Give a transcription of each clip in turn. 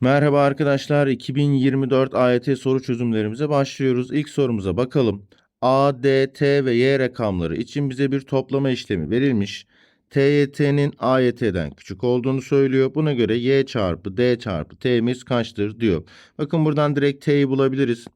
Merhaba arkadaşlar, 2024 AYT soru çözümlerimize başlıyoruz. İlk sorumuza bakalım. A, D, T ve Y rakamları için bize bir toplama işlemi verilmiş. TYT'nin AYT'den küçük olduğunu söylüyor. Buna göre Y çarpı D çarpı T'miz kaçtır diyor. Bakın buradan direkt T'yi bulabiliriz.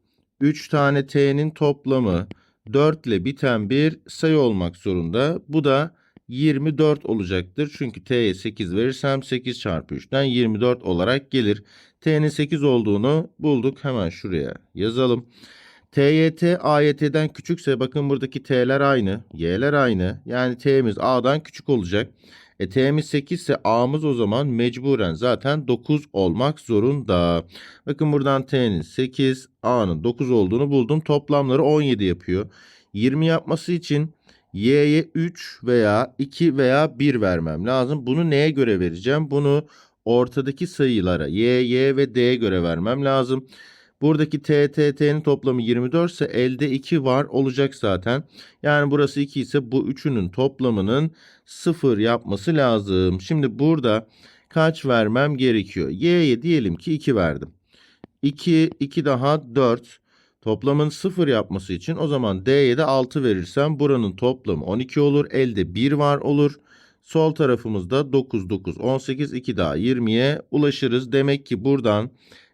3 tane T'nin toplamı 4 ile biten bir sayı olmak zorunda. Bu da 24 olacaktır. Çünkü t'ye 8 verirsem 8 çarpı 3'ten 24 olarak gelir. t'nin 8 olduğunu bulduk. Hemen şuraya yazalım. TYT AYT'den küçükse bakın buradaki t'ler aynı, y'ler aynı. Yani t'miz a'dan küçük olacak. E t'miz 8 ise a'mız o zaman mecburen zaten 9 olmak zorunda. Bakın buradan t'nin 8, a'nın 9 olduğunu buldum. Toplamları 17 yapıyor. 20 yapması için y'ye 3 veya 2 veya 1 vermem lazım. Bunu neye göre vereceğim? Bunu ortadaki sayılara y, y ve d'ye göre vermem lazım. Buradaki t, t, t'nin toplamı 24 ise elde 2 var olacak zaten. Yani burası 2 ise bu üçünün toplamının 0 yapması lazım. Şimdi burada kaç vermem gerekiyor? y'ye diyelim ki 2 verdim. 2, 2 daha 4. Toplamın 0 yapması için o zaman D'ye de 6 verirsem buranın toplamı 12 olur. Elde 1 var olur. Sol tarafımızda 9, 9, 18, 2 daha 20'ye ulaşırız. Demek ki buradan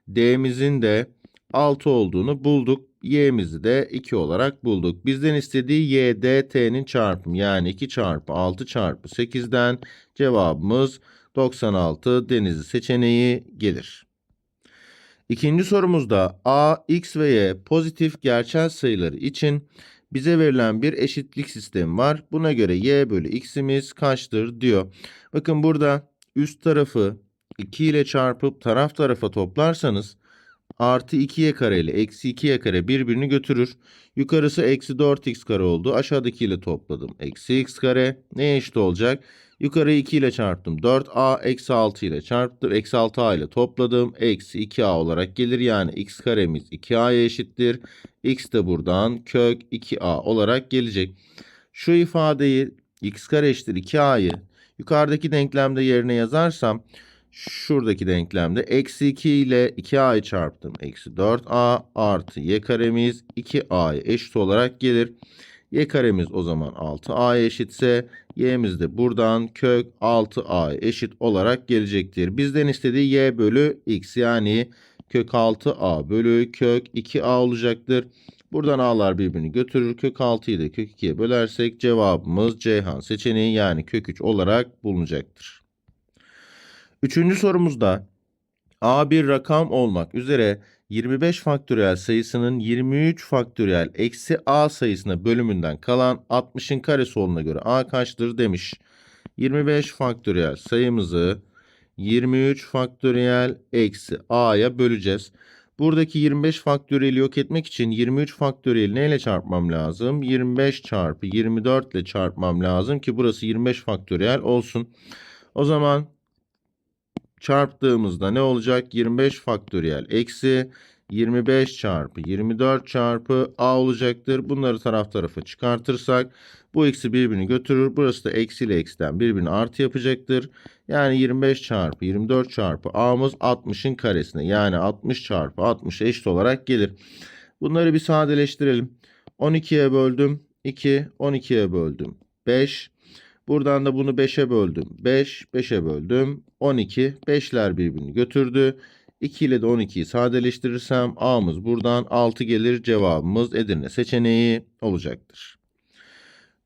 D'mizin de 6 olduğunu bulduk. Y'mizi de 2 olarak bulduk. Bizden istediği Y, D, T'nin çarpımı yani 2 çarpı 6 çarpı 8'den cevabımız 96 denizli seçeneği gelir. İkinci sorumuzda a, x ve y pozitif gerçel sayıları için bize verilen bir eşitlik sistemi var. Buna göre y bölü x'imiz kaçtır diyor. Bakın burada üst tarafı 2 ile çarpıp taraf tarafa toplarsanız artı 2y kare ile eksi 2y kare birbirini götürür. Yukarısı eksi 4x kare oldu. Aşağıdaki ile topladım. Eksi x kare neye eşit olacak? Yukarıyı 2 ile çarptım. 4a eksi 6 ile çarptım. Eksi 6a ile topladım. Eksi 2a olarak gelir. Yani x karemiz 2a'ya eşittir. x de buradan kök 2a olarak gelecek. Şu ifadeyi x kare eşittir 2a'yı yukarıdaki denklemde yerine yazarsam şuradaki denklemde eksi 2 ile 2a'yı çarptım. Eksi 4a artı y karemiz 2a'ya eşit olarak gelir. Y karemiz o zaman 6a'ya eşitse y'miz de buradan kök 6a eşit olarak gelecektir. Bizden istediği y bölü x yani kök 6a bölü kök 2a olacaktır. Buradan a'lar birbirini götürür. Kök 6'yı da kök 2'ye bölersek cevabımız Ceyhan seçeneği yani kök 3 olarak bulunacaktır. Üçüncü sorumuzda a bir rakam olmak üzere 25 faktöriyel sayısının 23 faktöriyel eksi a sayısına bölümünden kalan 60'ın karesi olduğuna göre a kaçtır demiş. 25 faktöriyel sayımızı 23 faktöriyel eksi a'ya böleceğiz. Buradaki 25 faktöriyeli yok etmek için 23 faktöriyeli neyle çarpmam lazım? 25 çarpı 24 ile çarpmam lazım ki burası 25 faktöriyel olsun. O zaman çarptığımızda ne olacak? 25 faktöriyel eksi 25 çarpı 24 çarpı a olacaktır. Bunları taraf tarafa çıkartırsak bu eksi birbirini götürür. Burası da eksi ile eksiden birbirini artı yapacaktır. Yani 25 çarpı 24 çarpı a'mız 60'ın karesine yani 60 çarpı 60 eşit olarak gelir. Bunları bir sadeleştirelim. 12'ye böldüm 2, 12'ye böldüm 5. Buradan da bunu 5'e böldüm. 5, 5'e böldüm. 12, 5'ler birbirini götürdü. 2 ile de 12'yi sadeleştirirsem A'mız buradan 6 gelir. Cevabımız Edirne seçeneği olacaktır.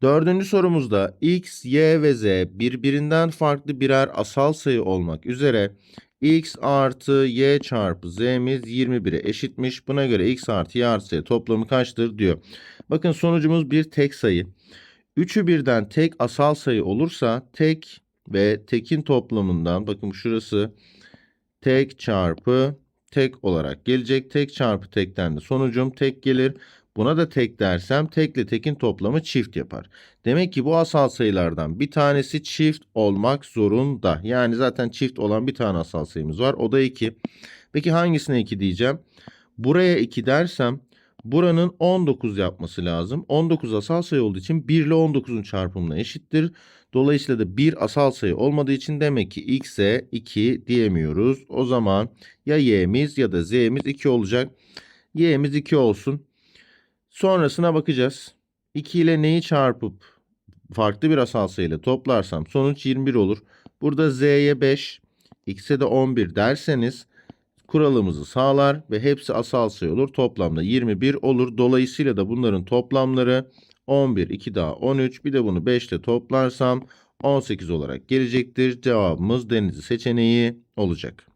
Dördüncü sorumuzda x, y ve z birbirinden farklı birer asal sayı olmak üzere x artı y çarpı z'miz 21'e eşitmiş. Buna göre x artı y artı z toplamı kaçtır diyor. Bakın sonucumuz bir tek sayı. Üçü birden tek asal sayı olursa tek ve tekin toplamından bakın şurası tek çarpı tek olarak gelecek. Tek çarpı tekten de sonucum tek gelir. Buna da tek dersem tekle tekin toplamı çift yapar. Demek ki bu asal sayılardan bir tanesi çift olmak zorunda. Yani zaten çift olan bir tane asal sayımız var. O da 2. Peki hangisine 2 diyeceğim? Buraya 2 dersem buranın 19 yapması lazım. 19 asal sayı olduğu için 1 ile 19'un çarpımına eşittir. Dolayısıyla da bir asal sayı olmadığı için demek ki x'e 2 diyemiyoruz. O zaman ya y'miz ya da z'miz 2 olacak. y'miz 2 olsun. Sonrasına bakacağız. 2 ile neyi çarpıp farklı bir asal sayıyla toplarsam sonuç 21 olur. Burada z'ye 5, x'e de 11 derseniz kuralımızı sağlar ve hepsi asal sayı olur. Toplamda 21 olur. Dolayısıyla da bunların toplamları 11, 2 daha 13. Bir de bunu 5 ile toplarsam 18 olarak gelecektir. Cevabımız Denizli seçeneği olacak.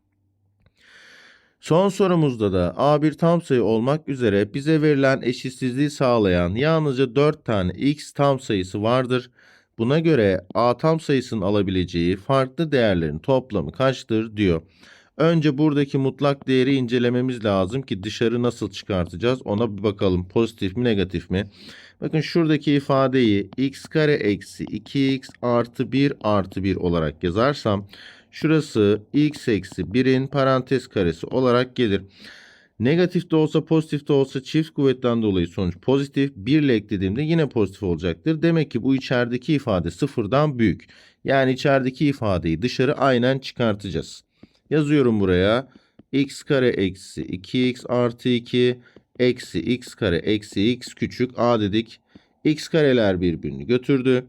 Son sorumuzda da A bir tam sayı olmak üzere bize verilen eşitsizliği sağlayan yalnızca 4 tane x tam sayısı vardır. Buna göre A tam sayısının alabileceği farklı değerlerin toplamı kaçtır diyor. Önce buradaki mutlak değeri incelememiz lazım ki dışarı nasıl çıkartacağız ona bir bakalım. Pozitif mi negatif mi? Bakın şuradaki ifadeyi x kare eksi 2x artı 1 artı 1 olarak yazarsam şurası x eksi 1'in parantez karesi olarak gelir. Negatif de olsa pozitif de olsa çift kuvvetten dolayı sonuç pozitif. 1 ile eklediğimde yine pozitif olacaktır. Demek ki bu içerideki ifade sıfırdan büyük. Yani içerideki ifadeyi dışarı aynen çıkartacağız. Yazıyorum buraya. x kare eksi 2x artı 2 eksi x kare eksi x küçük a dedik. x kareler birbirini götürdü.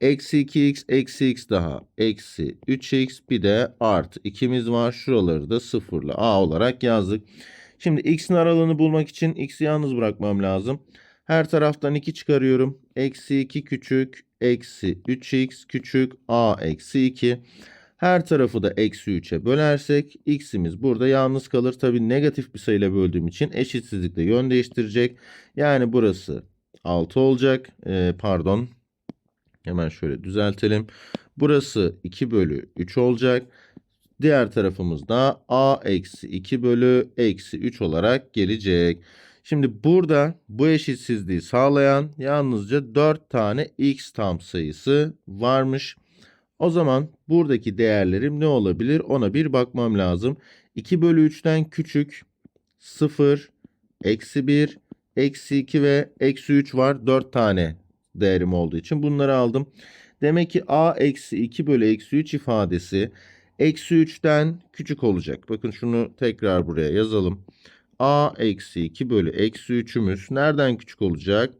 Eksi 2x eksi x daha eksi 3x bir de artı 2'miz var. Şuraları da sıfırla a olarak yazdık. Şimdi x'in aralığını bulmak için x'i yalnız bırakmam lazım. Her taraftan 2 çıkarıyorum. Eksi 2 küçük eksi 3x küçük a eksi 2. Her tarafı da eksi 3'e bölersek x'imiz burada yalnız kalır. Tabi negatif bir sayıyla böldüğüm için eşitsizlikle yön değiştirecek. Yani burası 6 olacak. Ee, pardon. Hemen şöyle düzeltelim. Burası 2 bölü 3 olacak. Diğer tarafımız da a eksi 2 bölü eksi 3 olarak gelecek. Şimdi burada bu eşitsizliği sağlayan yalnızca 4 tane x tam sayısı varmış. O zaman buradaki değerlerim ne olabilir ona bir bakmam lazım. 2 bölü 3'ten küçük 0, eksi 1, eksi 2 ve eksi 3 var. 4 tane değerim olduğu için bunları aldım. Demek ki a eksi 2 bölü eksi 3 ifadesi eksi 3'ten küçük olacak. Bakın şunu tekrar buraya yazalım. a eksi 2 bölü eksi 3'ümüz nereden küçük olacak?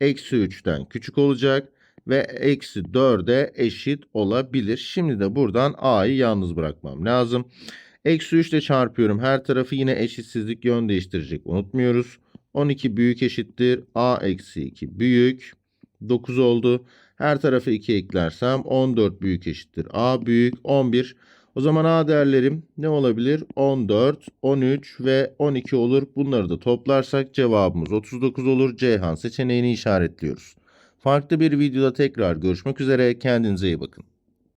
Eksi 3'ten küçük olacak ve eksi 4'e eşit olabilir. Şimdi de buradan a'yı yalnız bırakmam lazım. Eksi 3 ile çarpıyorum. Her tarafı yine eşitsizlik yön değiştirecek. Unutmuyoruz. 12 büyük eşittir. a eksi 2 büyük. 9 oldu. Her tarafı 2 eklersem 14 büyük eşittir. a büyük 11. O zaman a değerlerim ne olabilir? 14, 13 ve 12 olur. Bunları da toplarsak cevabımız 39 olur. Ceyhan seçeneğini işaretliyoruz. Farklı bir videoda tekrar görüşmek üzere. Kendinize iyi bakın.